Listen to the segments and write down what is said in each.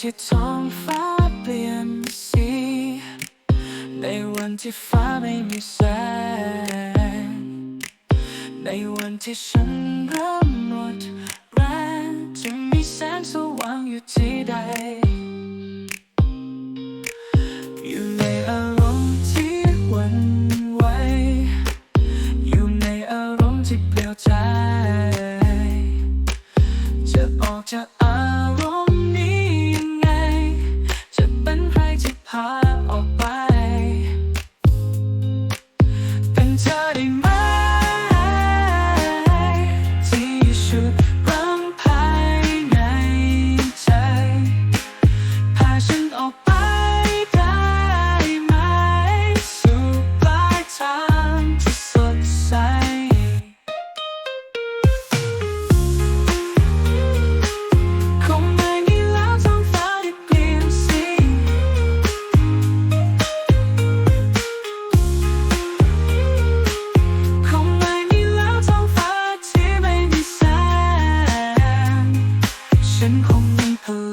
ที่ท้องฟ้าเปลี่ยนสี ในวันที่ฟ้าไม่มีแสง ในวันที่ฉันเริ่มหมดแรงจะมีแสงสว่างอยู่ที่ใด อยู่ในอารมณ์ที่หวั่นไหว อยู่ในอารมณ์ที่เปลี่ยวใจ จะออกจาก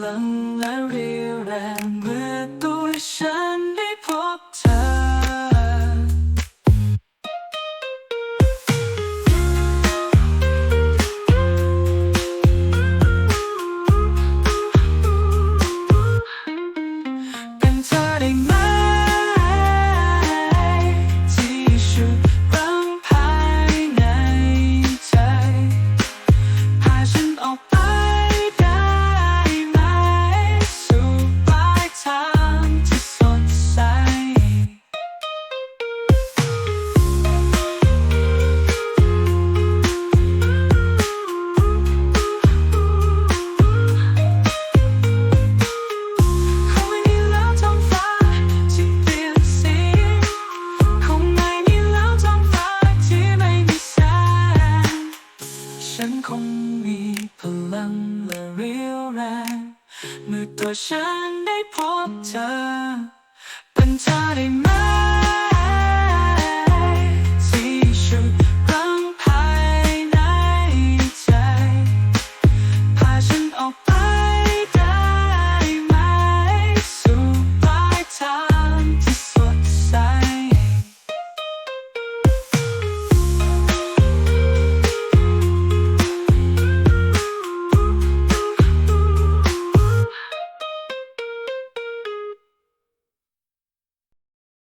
lang ฉันคงมีพลังและเรียวแรง เมื่อตัวฉันได้พบเธอ เป็นเธอได้ไหม